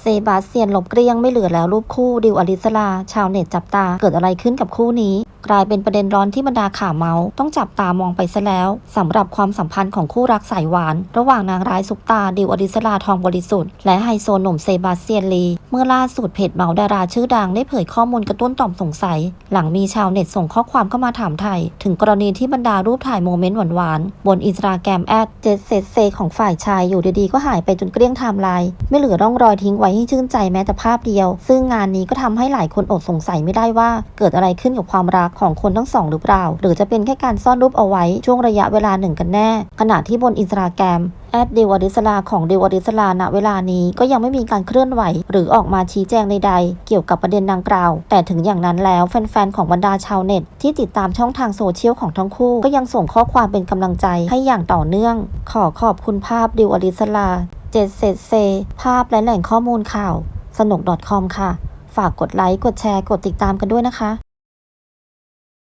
เซบาสเตียนลบเกลี้ยงไม่เหลือแล้วรูปคู่ดิวอลิสลา ชาวเน็ตจับตาเกิดอะไรขึ้นกับคู่นี้ กลายเป็นประเด็นร้อนที่บรรดาข่าวเมาส์ต้องจับตามองไปซะแล้วสำหรับความสัมพันธ์ของคู่รักสายหวาน ระหว่างนางร้ายซุปตาดิวอลิสลาทองบริสุทธิ์ และไฮโซหนุ่มเซบาสเตียนลี เมื่อล่าสุดเพจเมาส์ดาราชื่อดังได้เผยข้อมูลกระตุ้นต่อมสงสัย หลังมีชาวเน็ตส่งข้อความเข้ามาถามไทย ถึงกรณีที่บรรดารูปถ่ายโมเมนต์หวานๆบนอินสตาแกรมแอดเจเซเซของฝ่ายชายอยู่ดีๆก็หายไปจนเกลี้ยงไทม์ไลน์ไม่เหลือร่องรอยทิ้งไว้ให้ชื่นใจแม้แต่ภาพเดียว ซึ่งงานนี้ก็ทำให้หลายคนอดสงสัยไม่ได้ว่าเกิดอะไรขึ้นกับความรักของคนทั้งสองหรือเปล่า หรือจะเป็นแค่การซ่อนรูปเอาไว้ช่วงระยะเวลาหนึ่งกันแน่ ขณะที่บนอินสตาแกรมแอดเดวอดิสลาของเดวอดิสลาณเวลานี้ก็ยังไม่มีการเคลื่อนไหว หรือออกมาชี้แจงใดๆ เกี่ยวกับประเด็นดังกล่าว แต่ถึงอย่างนั้นแล้วแฟนๆ ของบรรดาชาวเน็ต ที่ติดตามช่องทางโซเชียลของทั้งคู่ ก็ยังส่งข้อความเป็นกำลังใจให้อย่างต่อเนื่อง ขอขอบคุณภาพเดวอดิสลาเจดเซเซภาพและแหล่งข้อมูลข่าว สนุก .com ค่ะ ฝากกดไลค์กดแชร์กดติดตามกันด้วยนะคะ